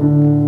아,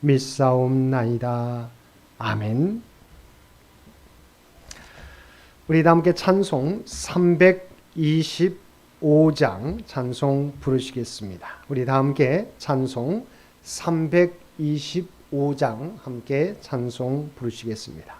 믿사옵나이다. 아멘. 우리 다 함께 찬송 325장 찬송 부르시겠습니다. 우리 다 함께 찬송 325장 함께 찬송 부르시겠습니다.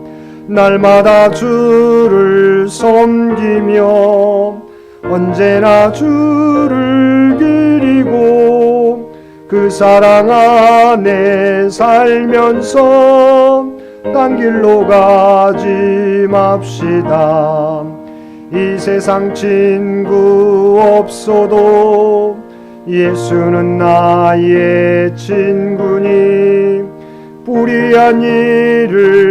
날마다 주를 섬기며 언제나 주를 기리고 그 사랑 안에 살면서 딴 길로 가지 맙시다. 이 세상 친구 없어도 예수는 나의 친구니 불의한 일을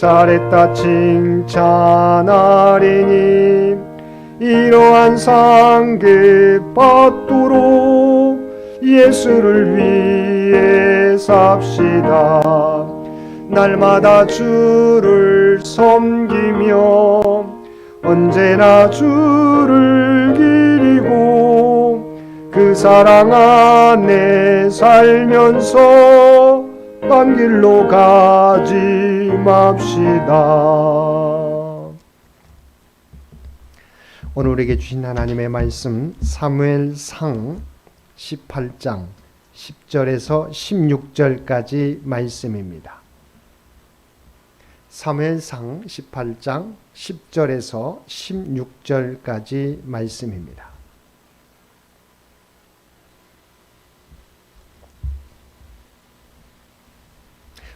잘했다 칭찬하리니. 이러한 상급 받도록 예수를 위해 삽시다. 날마다 주를 섬기며 언제나 주를 기리고 그 사랑 안에 살면서 딴 길로 가지 맙시다. 오늘 우리에게 주신 하나님의 말씀 사무엘상 18장 10절에서 16절까지 말씀입니다. 사무엘상 18장 10절에서 16절까지 말씀입니다.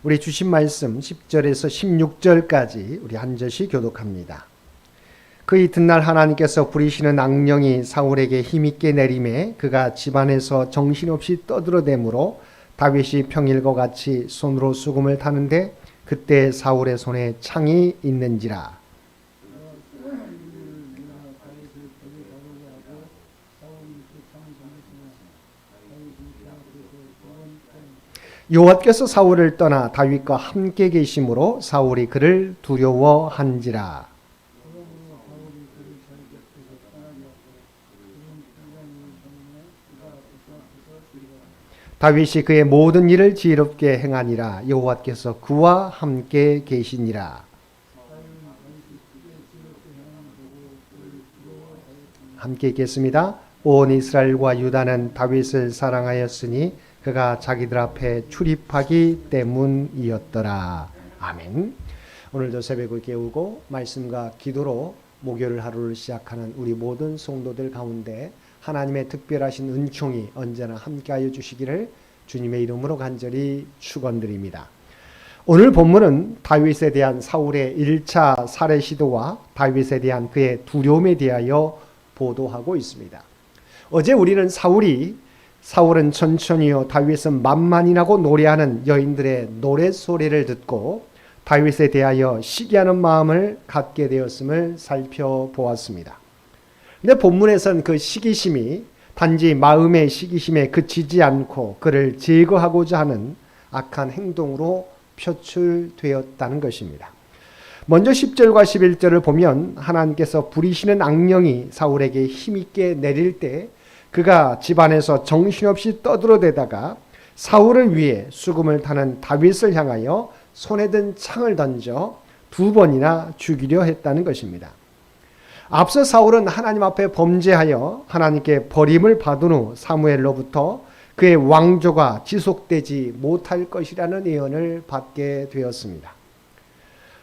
우리 주신 말씀 10절에서 16절까지 우리 한 절씩 교독합니다. 그 이튿날 하나님께서 부리시는 악령이 사울에게 힘있게 내림에 그가 집안에서 정신없이 떠들어대므로 다윗이 평일과 같이 손으로 수금을 타는데 그때 사울의 손에 창이 있는지라 여호와께서 사울을 떠나 다윗과 함께 계심으로 사울이 그를 두려워한지라. 다윗이 그의 모든 일을 지혜롭게 행하니라. 여호와께서 그와 함께 계시니라. 함께 읽겠습니다. 온 이스라엘과 유다는 다윗을 사랑하였으니 그가 자기들 앞에 출입하기 때문이었더라. 아멘. 오늘도 새벽을 깨우고 말씀과 기도로 목요일 하루를 시작하는 우리 모든 성도들 가운데 하나님의 특별하신 은총이 언제나 함께하여 주시기를 주님의 이름으로 간절히 축원드립니다. 오늘 본문은 다윗에 대한 사울의 1차 살해 시도와 다윗에 대한 그의 두려움에 대하여 보도하고 있습니다. 어제 우리는 사울이 사울은 천천히요 다윗은 만만이라고 노래하는 여인들의 노래 소리를 듣고 다윗에 대하여 시기하는 마음을 갖게 되었음을 살펴보았습니다. 근데 본문에선 그 시기심이 단지 마음의 시기심에 그치지 않고 그를 제거하고자 하는 악한 행동으로 표출되었다는 것입니다. 먼저 10절과 11절을 보면 하나님께서 부리시는 악령이 사울에게 힘있게 내릴 때 그가 집안에서 정신없이 떠들어대다가 사울을 위해 수금을 타는 다윗을 향하여 손에 든 창을 던져 두 번이나 죽이려 했다는 것입니다. 앞서 사울은 하나님 앞에 범죄하여 하나님께 버림을 받은 후 사무엘로부터 그의 왕조가 지속되지 못할 것이라는 예언을 받게 되었습니다.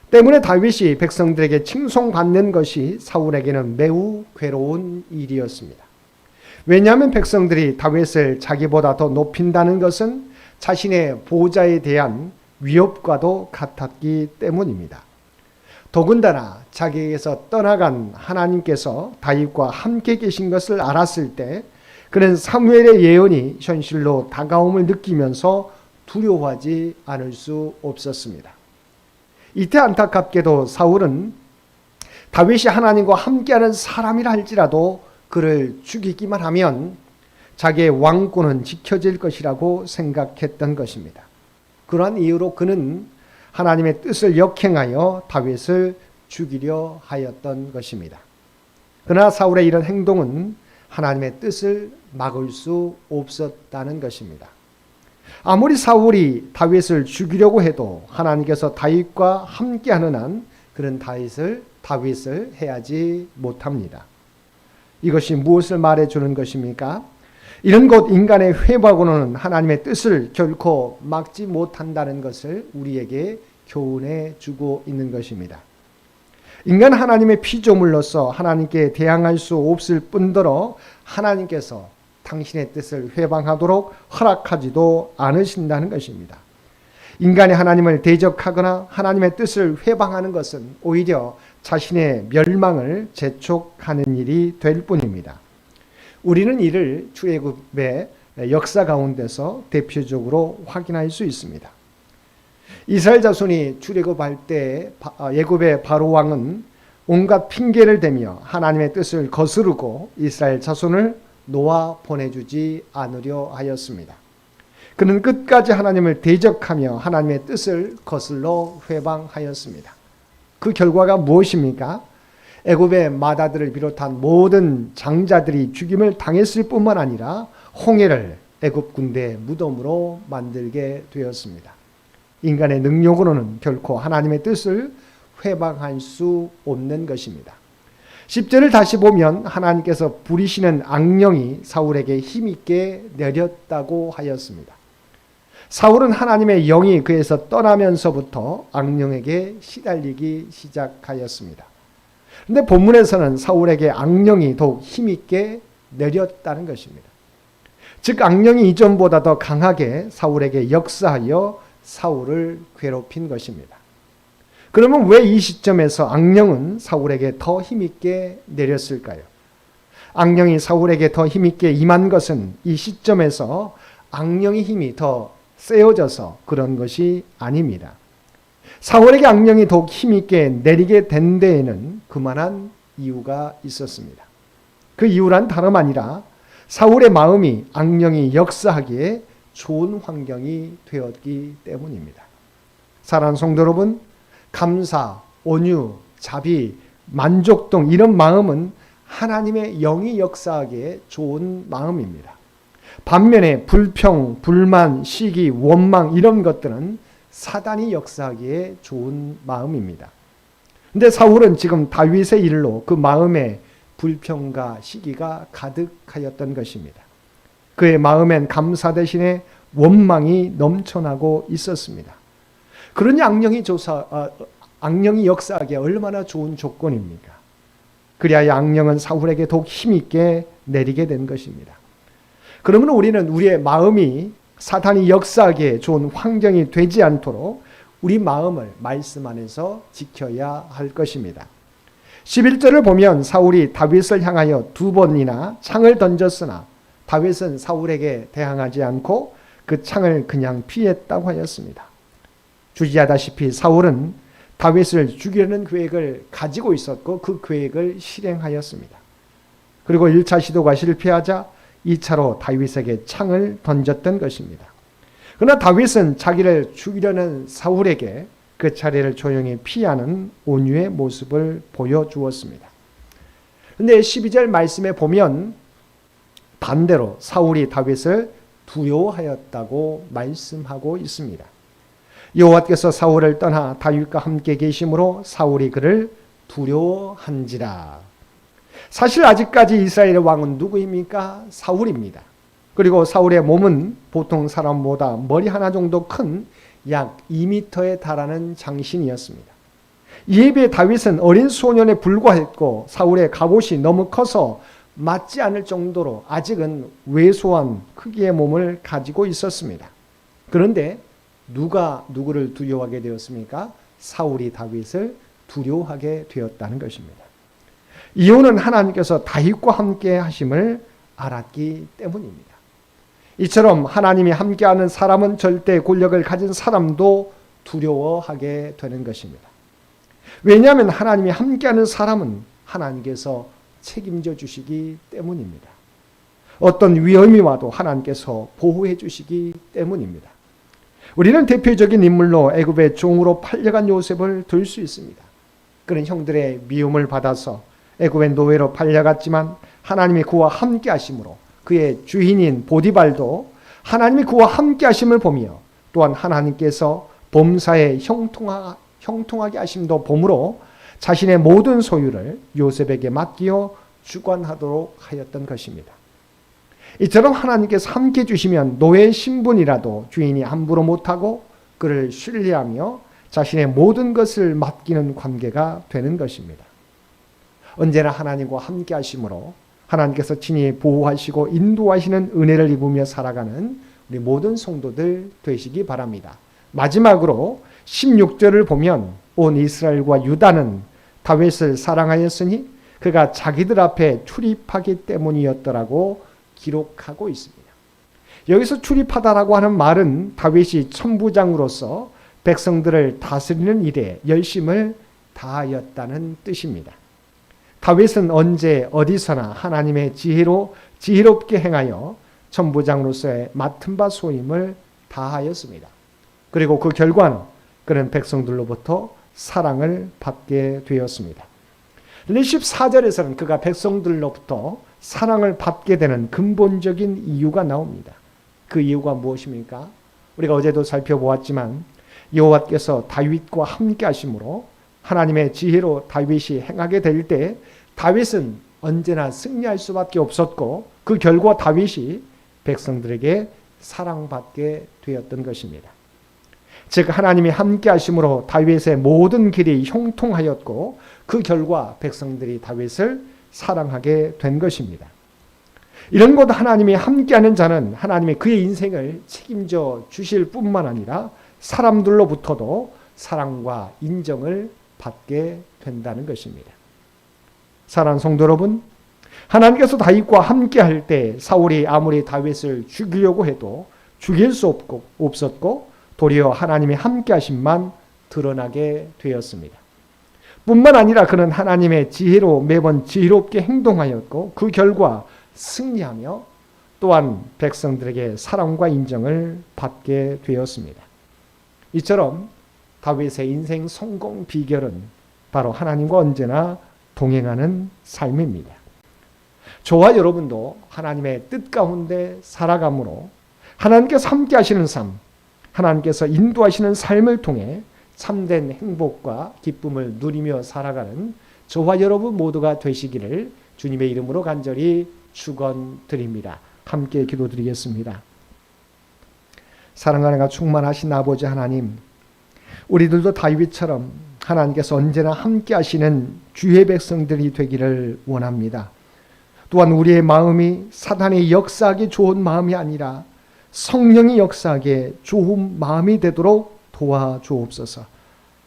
때문에 다윗이 백성들에게 칭송받는 것이 사울에게는 매우 괴로운 일이었습니다. 왜냐하면 백성들이 다윗을 자기보다 더 높인다는 것은 자신의 보좌에 대한 위협과도 같았기 때문입니다. 더군다나 자기에게서 떠나간 하나님께서 다윗과 함께 계신 것을 알았을 때 그는 사무엘의 예언이 현실로 다가옴을 느끼면서 두려워하지 않을 수 없었습니다. 이때 안타깝게도 사울은 다윗이 하나님과 함께하는 사람이라 할지라도 그를 죽이기만 하면 자기의 왕권은 지켜질 것이라고 생각했던 것입니다. 그러한 이유로 그는 하나님의 뜻을 역행하여 다윗을 죽이려 하였던 것입니다. 그러나 사울의 이런 행동은 하나님의 뜻을 막을 수 없었다는 것입니다. 아무리 사울이 다윗을 죽이려고 해도 하나님께서 다윗과 함께하는 한 그런 다윗을 다윗을 해야지 못합니다. 이것이 무엇을 말해 주는 것입니까? 이런 것 인간의 회박으로는 하나님의 뜻을 결코 막지 못한다는 것을 우리에게 교훈해 주고 있는 것입니다. 인간 하나님의 피조물로서 하나님께 대항할 수 없을 뿐더러 하나님께서 당신의 뜻을 회방하도록 허락하지도 않으신다는 것입니다. 인간이 하나님을 대적하거나 하나님의 뜻을 회방하는 것은 오히려 자신의 멸망을 재촉하는 일이 될 뿐입니다. 우리는 이를 출애굽의 역사 가운데서 대표적으로 확인할 수 있습니다. 이스라엘 자손이 출애굽할 때 예굽의 바로 왕은 온갖 핑계를 대며 하나님의 뜻을 거스르고 이스라엘 자손을 놓아 보내주지 않으려 하였습니다. 그는 끝까지 하나님을 대적하며 하나님의 뜻을 거슬러 회방하였습니다. 그 결과가 무엇입니까? 애굽의 마다들을 비롯한 모든 장자들이 죽임을 당했을 뿐만 아니라 홍해를 애굽 군대의 무덤으로 만들게 되었습니다. 인간의 능력으로는 결코 하나님의 뜻을 회방할 수 없는 것입니다. 10절을 다시 보면 하나님께서 부리시는 악령이 사울에게 힘있게 내렸다고 하였습니다. 사울은 하나님의 영이 그에서 떠나면서부터 악령에게 시달리기 시작하였습니다. 근데 본문에서는 사울에게 악령이 더욱 힘있게 내렸다는 것입니다. 즉 악령이 이전보다 더 강하게 사울에게 역사하여 사울을 괴롭힌 것입니다. 그러면 왜 이 시점에서 악령은 사울에게 더 힘있게 내렸을까요? 악령이 사울에게 더 힘있게 임한 것은 이 시점에서 악령의 힘이 더 세어져서 그런 것이 아닙니다. 사울에게 악령이 더욱 힘있게 내리게 된 데에는 그만한 이유가 있었습니다. 그 이유란 다름 아니라 사울의 마음이 악령이 역사하기에 좋은 환경이 되었기 때문입니다. 사랑하는 성도 여러분, 감사, 온유, 자비, 만족동 이런 마음은 하나님의 영이 역사하기에 좋은 마음입니다. 반면에 불평, 불만, 시기, 원망 이런 것들은 사단이 역사하기에 좋은 마음입니다. 근데 사울은 지금 다윗의 일로 그 마음에 불평과 시기가 가득하였던 것입니다. 그의 마음엔 감사 대신에 원망이 넘쳐나고 있었습니다. 그러니 악령이 조사, 아, 악령이 역사하기에 얼마나 좋은 조건입니까? 그리하여 악령은 사울에게 더욱 힘있게 내리게 된 것입니다. 그러면 우리는 우리의 마음이 사탄이 역사하기에 좋은 환경이 되지 않도록 우리 마음을 말씀 안에서 지켜야 할 것입니다. 11절을 보면 사울이 다윗을 향하여 두 번이나 창을 던졌으나 다윗은 사울에게 대항하지 않고 그 창을 그냥 피했다고 하였습니다. 주지하다시피 사울은 다윗을 죽이려는 계획을 가지고 있었고 그 계획을 실행하였습니다. 그리고 1차 시도가 실패하자 2차로 다윗에게 창을 던졌던 것입니다. 그러나 다윗은 자기를 죽이려는 사울에게 그 차례를 조용히 피하는 온유의 모습을 보여주었습니다. 근데 12절 말씀에 보면 반대로 사울이 다윗을 두려워하였다고 말씀하고 있습니다. 여호와께서 사울을 떠나 다윗과 함께 계심으로 사울이 그를 두려워한지라. 사실 아직까지 이스라엘의 왕은 누구입니까? 사울입니다. 그리고 사울의 몸은 보통 사람보다 머리 하나 정도 큰 약 2미터에 달하는 장신이었습니다. 이에 비해 다윗은 어린 소년에 불과했고 사울의 갑옷이 너무 커서 맞지 않을 정도로 아직은 왜소한 크기의 몸을 가지고 있었습니다. 그런데 누가 누구를 두려워하게 되었습니까? 사울이 다윗을 두려워하게 되었다는 것입니다. 이유는 하나님께서 다윗과 함께 하심을 알았기 때문입니다. 이처럼 하나님이 함께하는 사람은 절대 권력을 가진 사람도 두려워하게 되는 것입니다. 왜냐하면 하나님이 함께하는 사람은 하나님께서 책임져 주시기 때문입니다. 어떤 위험이 와도 하나님께서 보호해 주시기 때문입니다. 우리는 대표적인 인물로 애굽의 종으로 팔려간 요셉을 들 수 있습니다. 그는 형들의 미움을 받아서 애굽의 노예로 팔려갔지만 하나님이 그와 함께 하심으로 그의 주인인 보디발도 하나님이 그와 함께 하심을 보며 또한 하나님께서 범사에 형통하, 형통하게 하심도 보므로 자신의 모든 소유를 요셉에게 맡기어 주관하도록 하였던 것입니다. 이처럼 하나님께서 함께 주시면 노예 신분이라도 주인이 함부로 못하고 그를 신뢰하며 자신의 모든 것을 맡기는 관계가 되는 것입니다. 언제나 하나님과 함께 하심으로 하나님께서 친히 보호하시고 인도하시는 은혜를 입으며 살아가는 우리 모든 성도들 되시기 바랍니다. 마지막으로 16절을 보면 온 이스라엘과 유다는 다윗을 사랑하였으니 그가 자기들 앞에 출입하기 때문이었더라고 기록하고 있습니다. 여기서 출입하다라고 하는 말은 다윗이 천부장으로서 백성들을 다스리는 일에 열심을 다하였다는 뜻입니다. 다윗은 언제 어디서나 하나님의 지혜로 지혜롭게 행하여 천부장으로서의 맡은 바 소임을 다하였습니다. 그리고 그 결과는 그런 백성들로부터 사랑을 받게 되었습니다. 14절에서는 그가 백성들로부터 사랑을 받게 되는 근본적인 이유가 나옵니다. 그 이유가 무엇입니까? 우리가 어제도 살펴보았지만 여호와께서 다윗과 함께 하심으로 하나님의 지혜로 다윗이 행하게 될 때 다윗은 언제나 승리할 수밖에 없었고 그 결과 다윗이 백성들에게 사랑받게 되었던 것입니다. 즉 하나님이 함께 하심으로 다윗의 모든 길이 형통하였고 그 결과 백성들이 다윗을 사랑하게 된 것입니다. 이런 것 하나님이 함께하는 자는 하나님이 그의 인생을 책임져 주실 뿐만 아니라 사람들로부터도 사랑과 인정을 받게 된다는 것입니다. 사랑하는 성도 여러분, 하나님께서 다윗과 함께 할 때 사울이 아무리 다윗을 죽이려고 해도 죽일 수 없고 없었고 도리어 하나님의 함께 하심만 드러나게 되었습니다. 뿐만 아니라 그는 하나님의 지혜로 매번 지혜롭게 행동하였고 그 결과 승리하며 또한 백성들에게 사랑과 인정을 받게 되었습니다. 이처럼 다윗의 인생 성공 비결은 바로 하나님과 언제나 동행하는 삶입니다. 저와 여러분도 하나님의 뜻 가운데 살아감으로 하나님께서 함께 하시는 삶, 하나님께서 인도하시는 삶을 통해 참된 행복과 기쁨을 누리며 살아가는 저와 여러분 모두가 되시기를 주님의 이름으로 간절히 축원드립니다. 함께 기도드리겠습니다. 사랑하는 가 충만하신 아버지 하나님, 우리들도 다윗처럼 하나님께서 언제나 함께 하시는 주의 백성들이 되기를 원합니다. 또한 우리의 마음이 사단의 역사하기 좋은 마음이 아니라 성령이 역사하기에 좋은 마음이 되도록 도와주옵소서.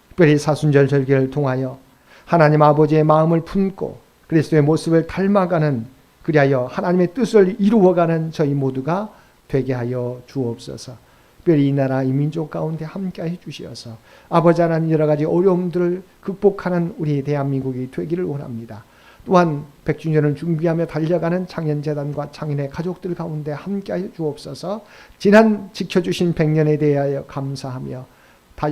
특별히 사순절 절기를 통하여 하나님 아버지의 마음을 품고 그리스도의 모습을 닮아가는 그리하여 하나님의 뜻을 이루어가는 저희 모두가 되게 하여 주옵소서. 특별히 이 나라 이 민족 가운데 함께해 주시어서 아버지 하나님 여러 가지 어려움들을 극복하는 우리 대한민국이 되기를 원합니다. 또한 100주년을 준비하며 달려가는 창현재단과 창인의 가족들 가운데 함께하여 주옵소서 지난 지켜주신 100년에 대하여 감사하며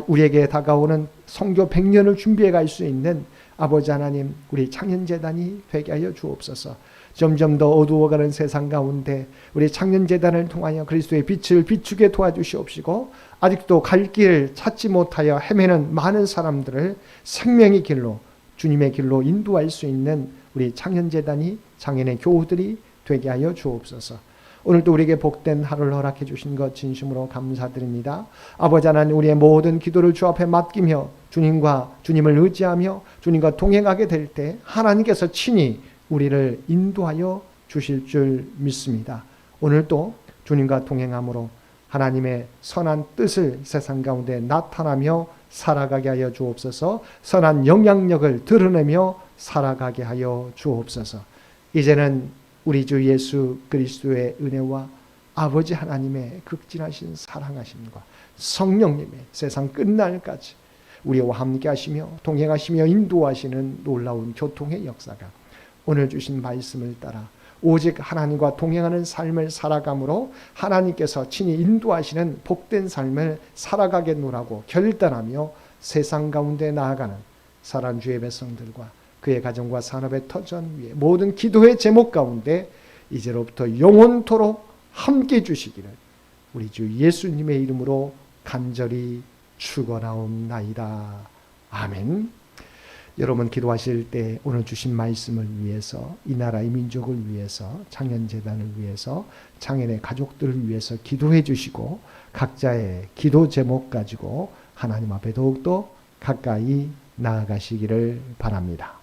우리에게 다가오는 성교 100년을 준비해 갈 수 있는 아버지 하나님 우리 창현재단이 되게 하여 주옵소서 점점 더 어두워가는 세상 가운데 우리 창년재단을 통하여 그리스도의 빛을 비추게 도와주시옵시고 아직도 갈 길을 찾지 못하여 헤매는 많은 사람들을 생명의 길로 주님의 길로 인도할 수 있는 우리 창년재단이 창년의 교우들이 되게 하여 주옵소서. 오늘도 우리에게 복된 하루를 허락해 주신 것 진심으로 감사드립니다. 아버지 하나님 우리의 모든 기도를 주 앞에 맡기며 주님과 주님을 의지하며 주님과 동행하게 될 때 하나님께서 친히 우리를 인도하여 주실 줄 믿습니다. 오늘도 주님과 동행함으로 하나님의 선한 뜻을 세상 가운데 나타나며 살아가게 하여 주옵소서. 선한 영향력을 드러내며 살아가게 하여 주옵소서. 이제는 우리 주 예수 그리스도의 은혜와 아버지 하나님의 극진하신 사랑하심과 성령님의 세상 끝날까지 우리와 함께 하시며 동행하시며 인도하시는 놀라운 교통의 역사가 오늘 주신 말씀을 따라 오직 하나님과 동행하는 삶을 살아감으로 하나님께서 친히 인도하시는 복된 삶을 살아가겠노라고 결단하며 세상 가운데 나아가는 사랑주의 백성들과 그의 가정과 산업의 터전 위에 모든 기도의 제목 가운데 이제로부터 영원토록 함께 주시기를 우리 주 예수님의 이름으로 간절히 축원하옵나이다. 아멘. 여러분 기도하실 때 오늘 주신 말씀을 위해서 이 나라의 민족을 위해서 창현재단을 위해서 창현의 가족들을 위해서 기도해 주시고 각자의 기도 제목 가지고 하나님 앞에 더욱더 가까이 나아가시기를 바랍니다.